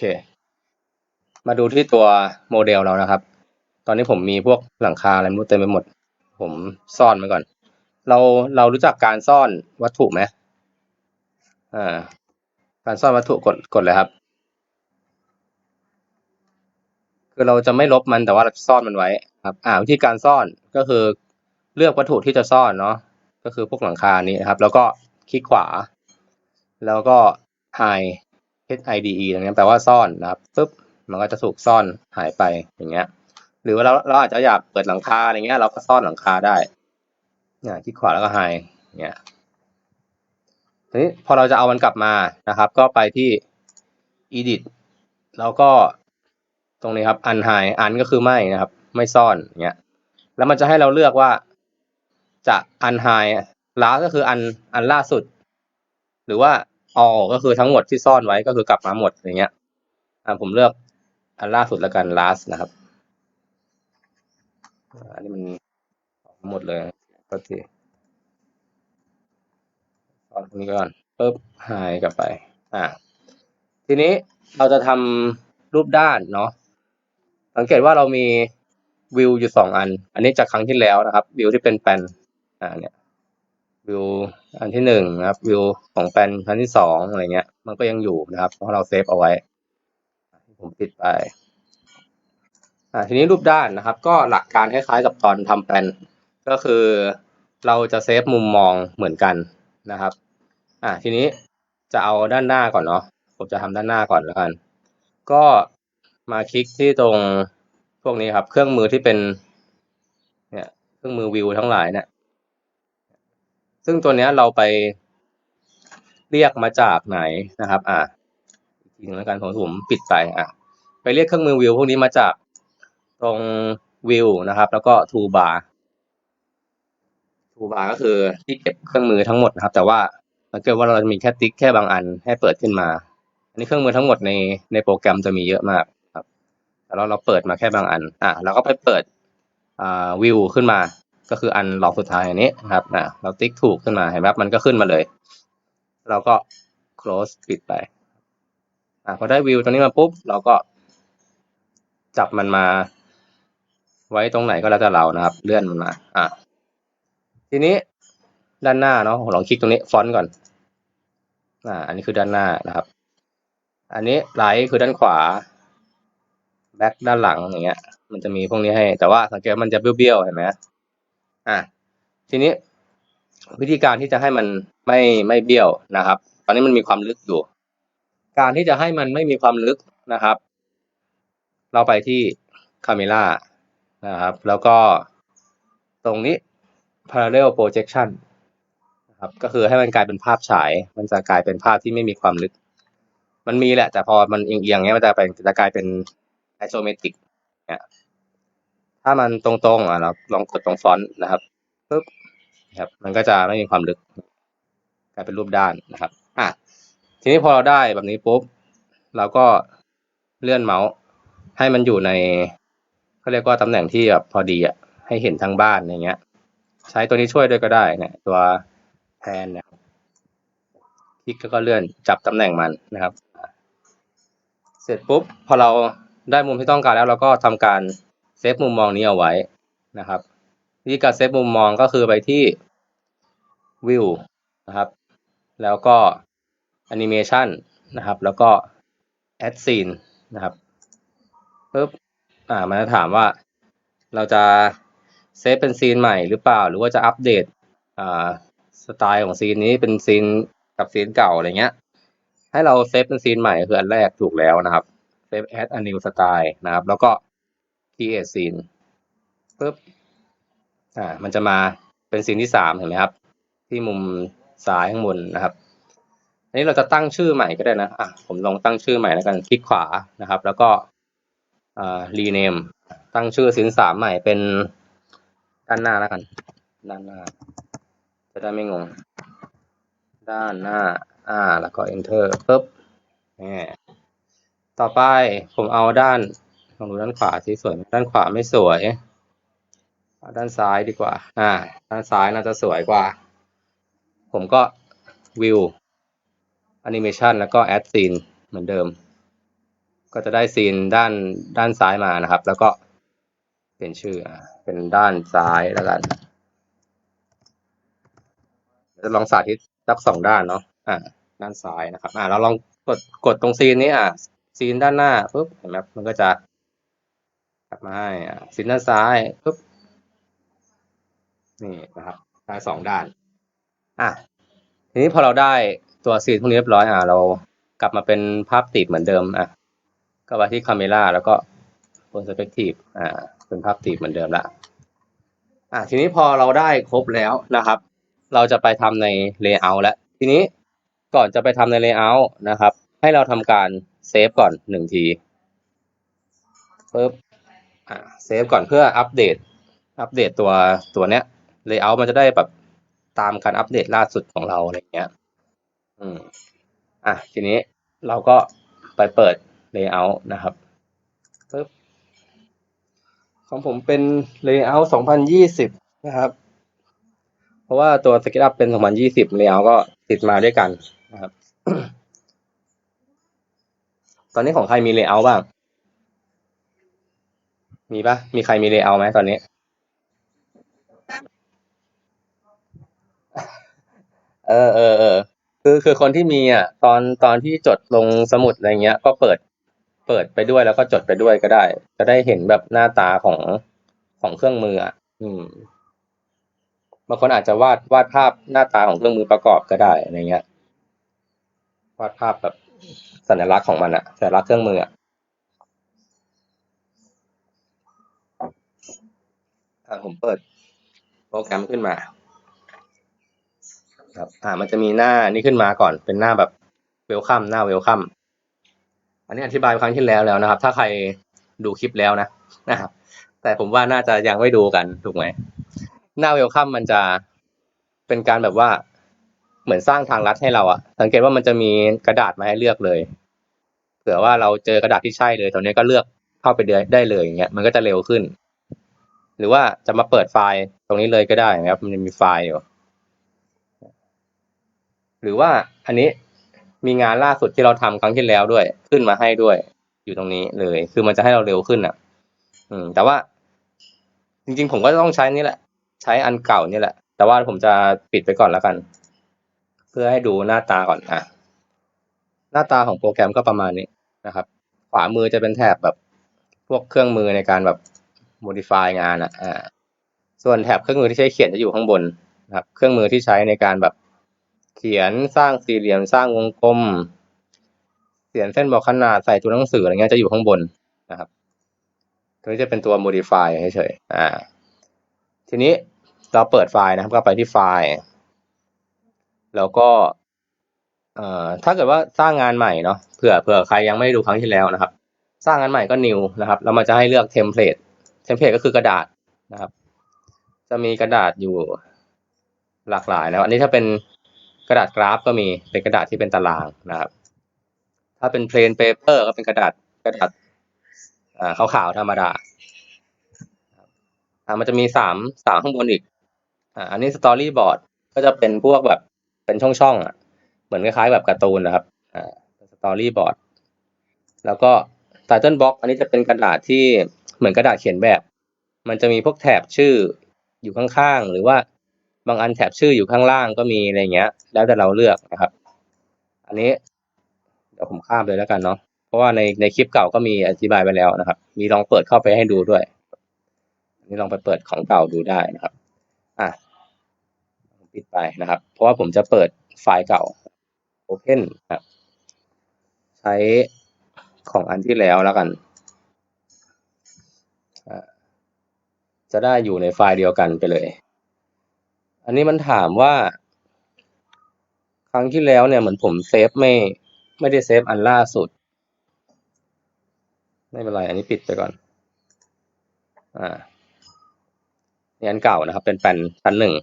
เค มาดูที่ตัวโมเดลเรานะครับ ตอนนี้ผมมีพวกหลังคาอะไรไม่รู้เต็มไปหมด ผมซ่อนไว้ก่อน เราเรารู้จักการซ่อนวัตถุไหมอ่า การซ่อนวัตถุกดกดเลยครับ คือเราจะไม่ลบมันแต่ว่าเราจะซ่อนมันไว้ครับ อ่าวิธีการซ่อนก็คือเลือกวัตถุที่จะซ่อนเนาะก็คือพวกหลังคานี้นะครับ แล้วก็คลิกขวา แล้วก็ hide h i d e ตรงนี้แปลว่าซ่อนนะครับปึ๊บมันก็จะถูกซ่อนหายไปอย่างเงี้ย หรือว่าเราเราอาจจะอยากเปิดหลังคาอะไรเงี้ยเราก็ซ่อนหลังคาได้เนี่ยคลิกขวาแล้วก็ hide เงี้ยทีนี้พอเราจะเอามันกลับมานะครับ ก็ไปที่ edit แล้วก็ตรงนี้ครับ unhide un ก็คือไม่นะครับ ไม่ซ่อนเงี้ยแล้วมันจะให้เราเลือกว่าจะ unhide last ก็คืออันอันล่าสุด หรือว่า all ก็คือทั้งหมดที่ซ่อนไว้ก็คือกลับมาหมดอย่างเงี้ยอ่าผมเลือกอันล่าสุดแล้วกัน last นะครับอันนี้มันหมดเลยก็ทีตอนนี้ก่อนปุ๊บหายกลับไป อ่า ทีนี้เราจะทำรูปด้านเนาะสังเกตว่าเรามีวิวอยู่สองอัน อันนี้จากครั้งที่แล้วนะครับ วิวที่เป็นแปนอ่าเนี่ย วิวอันที่หนึ่งนะครับ วิวของแปลนอันที่สองอะไรเงี้ย มันก็ยังอยู่นะครับเพราะเราเซฟเอาไว้ ผมปิดไปอ่าทีนี้รูปด้านนะครับ ก็หลักการคล้ายๆกับตอนทำแปลนก็คือเราจะเซฟมุมมองเหมือนกันนะครับอ่าทีนี้จะเอาด้านหน้าก่อนเนาะผมจะทำด้านหน้าก่อนแล้วกัน ก็มาคลิกที่ตรงพวกนี้ครับ เครื่องมือที่เป็น เนี่ย เครื่องมือวิวทั้งหลายเนี่ย ซึ่งตัวเนี้ยเราไปเรียกมาจากไหนนะครับ อ่าอีกทีหนึงแล้วกันผมผมปิดไปอะ ไปเรียกเครื่องมือวิวพวกนี้มาจากตรงวิวนะครับ แล้วก็ทูบาร์ทูบาร์ก็คือที่เก็บเครื่องมือทั้งหมดนะครับ แต่ว่าถ้าเกิดว่าเราจะมีแค่ติ๊กแค่บางอันให้เปิดขึ้นมา อันนี้เครื่องมือทั้งหมดในในโปรแกรมจะมีเยอะมากครับ แต่เราเราเปิดมาแค่บางอัน อะเราก็ไปเปิดอ่าวิวขึ้นมา ก็คืออันหลอกสุดท้ายอันนี้นะครับอะเราติ๊กถูกขึ้นมาเห็นไหมครับมันก็ขึ้นมาเลย เราก็ close ปิดไปอะพอได้วิวตรงนี้มาปุ๊บ เราก็ จับมันมา ไว้ตรงไหนก็แล้วแต่เรานะครับ เลื่อนมันมา อะทีนี้ด้านหน้าเนาะลองคลิกตรงนี้ฟอนต์ก่อนอ่าอันนี้คือด้านหน้านะครับ อันนี้ไลท์คือด้านขวาแบ็คด้านหลังอย่างเงี้ย มันจะมีพวกนี้ให้ แต่ว่าสังเกตมันจะเบี้ยวๆเห็นไหม อะทีนี้วิธีการที่จะให้มันไม่ไม่เบี้ยวนะครับ ตอนนี้มันมีความลึกอยู่ การที่จะให้มันไม่มีความลึกนะครับ เราไปที่ Camera นะครับ แล้วก็ตรงนี้ Parallel Projection นะครับก็คือให้มันกลายเป็นภาพฉาย มันจะกลายเป็นภาพที่ไม่มีความลึก มันมีแหละ แต่พอมันเอียงๆเงี้ยมันจะไปจะกลายเป็น isometric เนี่ย ถ้ามันตรงๆอะเราลองกดตรงฟอนต์นะครับปึ๊บครับมันก็จะไม่มีความลึกกลายเป็นรูปด้านนะครับอะทีนี้พอเราได้แบบนี้ปุ๊บเราก็เลื่อนเมาส์ให้มันอยู่ในเขาเรียกว่าตำแหน่งที่แบบพอดีอะให้เห็นทั้งบ้านอย่างเงี้ย ใช้ตัวนี้ช่วยด้วยก็ได้เนี่ยตัวแพนเนี่ยคลิกแล้วก็เลื่อนจับตำแหน่งมันนะครับ เสร็จปุ๊บพอเราได้มุมที่ต้องการแล้วเราก็ทำการ เซฟมุมมองนี้เอาไว้นะครับวิธีการเซฟมุมมองก็คือไปที่ view นะครับ แล้วก็ animation นะครับ แล้วก็ add scene นะครับปึ๊บอ่ามันจะถามว่าเราจะเซฟเป็นซีนใหม่หรือเปล่า หรือว่าจะอัปเดตอ่าสไตล์ของซีนนี้เป็นซีนกับซีนเก่าอะไรเงี้ย ให้เราเซฟเป็นซีนใหม่คืออันแรกถูกแล้วนะครับเซฟ add a new style นะครับ แล้วก็ create scene ปึ๊บอ่า มันจะมาเป็นซีนที่สามเห็นไหมครับ ที่มุมซ้ายข้างบนนะครับอันนี้เราจะตั้งชื่อใหม่ก็ได้นะอะผมลองตั้งชื่อใหม่แล้วกันคลิกขวานะครับ แล้วก็อ่า rename ตั้งชื่อสินสามใหม่เป็นด้านหน้าแล้วกัน ด้านหน้า จะได้ไม่งง ด้านหน้า อ่า แล้วก็ enter ปึ๊บนี่ต่อไปผมเอาด้าน ลองดูด้านขวาสิสวยด้านขวาไม่สวยด้านซ้ายดีกว่า อ่า ด้านซ้ายน่าจะสวยกว่า ผมก็ view animation แล้วก็ add scene เหมือนเดิม ก็จะได้ซีนด้านด้านซ้ายมานะครับ แล้วก็เป็นชื่อเป็นด้านซ้ายแล้วกันจะลองสาธิตสักสองด้านเนาะ อ่า ด้านซ้ายนะครับ อ่าเราลองกดกดตรงซีนนี้อะซีนด้านหน้าปุ๊บเห็นไหมมันก็จะ กลับมาให้อะซีนด้านซ้ายปุ๊บนี่นะครับได้สองด้านอะทีนี้พอเราได้ตัวซีนพวกนี้เรียบร้อยอะเรากลับมาเป็นภาพติดเหมือนเดิมอะก็ไปที่คาเมราแล้วก็บนสเปกทีฟอ่าเป็นภาพติดเหมือนเดิมละอะทีนี้พอเราได้ครบแล้วนะครับ เราจะไปทำใน Layout แล้วทีนี้ก่อนจะไปทำใน Layout นะครับ ให้เราทำการเซฟก่อนหนึ่งทีปึ๊บ เซฟก่อนเพื่ออัปเดต อัปเดตตัวตัวเนี้ย Layout มันจะได้แบบตามการอัปเดตล่าสุดของเราอะไรเงี้ย อืม อะ ทีนี้เราก็ไปเปิด Layout นะครับปึ๊บของผมเป็น Layout 2020นะครับ เพราะว่าตัว SketchUp เป็น2020 Layout ก็ติดมาด้วยกันนะครับ ตอนนี้ของใครมี Layout บ้าง มีปะมีใครมี Layout ไหมตอนนี้ เออเออเออคือคือคนที่มีอะ ตอนตอนที่จดลงสมุดอะไรเงี้ย ก็เปิด เปิดไปด้วยแล้วก็จดไปด้วยก็ได้ จะได้เห็นแบบหน้าตาของของเครื่องมืออะอืมบางคนอาจจะวาดวาดภาพหน้าตาของเครื่องมือประกอบก็ได้อะไรเงี้ย วาดภาพแบบสัญลักษณ์ของมันอะสัญลักษณ์เครื่องมืออะอ่า ผมเปิดโปรแกรมขึ้นมา ครับ อ่า มันจะมีหน้านี้ขึ้นมาก่อน เป็นหน้าแบบเวลคัมหน้าเวลคัม อันนี้อธิบายครั้งที่แล้วแล้วนะครับ ถ้าใครดูคลิปแล้วนะ นะครับ แต่ผมว่าน่าจะยังไม่ดูกัน ถูกไหม หน้าเวลคัมมันจะเป็นการแบบว่า เหมือนสร้างทางลัดให้เราอะสังเกตว่ามันจะมีกระดาษมาให้เลือกเลย เผื่อว่าเราเจอกระดาษที่ใช่เลย ตอนนี้ก็เลือกเข้าไปได้เลยอย่างเงี้ย มันก็จะเร็วขึ้น หรือว่าจะมาเปิดไฟล์ตรงนี้เลยก็ได้นะครับ มันจะมีไฟล์อยู่ หรือว่าอันนี้มีงานล่าสุดที่เราทำครั้งที่แล้วด้วย ขึ้นมาให้ด้วย อยู่ตรงนี้เลย คือมันจะให้เราเร็วขึ้นอะ อืม แต่ว่า จริงๆ ผมก็ต้องใช้นี่แหละ ใช้อันเก่านี่แหละ แต่ว่าผมจะปิดไปก่อนแล้วกัน เพื่อให้ดูหน้าตาก่อนอะ หน้าตาของโปรแกรมก็ประมาณนี้นะครับ ขวามือจะเป็นแถบแบบพวกเครื่องมือในการแบบ modify งานอะอ่าส่วนแถบเครื่องมือที่ใช้เขียนจะอยู่ข้างบนนะครับ เครื่องมือที่ใช้ในการแบบเขียนสร้างสี่เหลี่ยมสร้างวงกลมเขียนเส้นบอกขนาดใส่ตัวหนังสืออะไรเงี้ยจะอยู่ข้างบนนะครับ ตัวนี้จะเป็นตัว modify เฉยๆอ่า ทีนี้เราเปิดไฟล์นะครับ ก็ไปที่ไฟล์ แล้วก็เอ่อถ้าเกิดว่าสร้างงานใหม่เนาะเผื่อเผื่อใครยังไม่ได้ดูครั้งที่แล้วนะครับ สร้างงานใหม่ก็ new นะครับ แล้วมันจะให้เลือกเทมเพลต เทมเพลตก็คือกระดาษนะครับ จะมีกระดาษอยู่หลากหลายนะอันนี้ถ้าเป็นกระดาษกราฟก็มีเป็นกระดาษที่เป็นตารางนะครับ ถ้าเป็น plain paper ก็เป็นกระดาษกระดาษขาวๆธรรมดาอ่ามันจะมีสามสามข้างบนอีกอ่าอันนี้สตอรี่บอร์ดก็จะเป็นพวกแบบเป็นช่องๆอะ เหมือนคล้ายๆแบบการ์ตูนนะครับอ่าสตอรี่บอร์ดแล้วก็ไตเติลบ็อกอันนี้จะเป็นกระดาษที่เหมือนกระดาษเขียนแบบ มันจะมีพวกแถบชื่ออยู่ข้างๆ หรือว่าบางอันแถบชื่ออยู่ข้างล่างก็มีอะไรเงี้ย แล้วแต่เราเลือกนะครับ อันนี้เดี๋ยวผมข้ามเลยแล้วกันเนาะ เพราะว่าในในคลิปเก่าก็มีอธิบายไปแล้วนะครับ มีลองเปิดเข้าไปให้ดูด้วยนี่ลองไปเปิดของเก่าดูได้นะครับ อะปิดไปนะครับ เพราะว่าผมจะเปิดไฟล์เก่า Open ครับ ใช้ของอันที่แล้วแล้วกัน จะได้อยู่ในไฟล์เดียวกันไปเลย อันนี้มันถามว่า ครั้งที่แล้วเนี่ยเหมือนผมเซฟไม่ไม่ได้เซฟอันล่าสุด ไม่เป็นไร อันนี้ปิดไปก่อน อ่านี่อันเก่านะครับ เป็นแผ่นชั้นหนึ่ง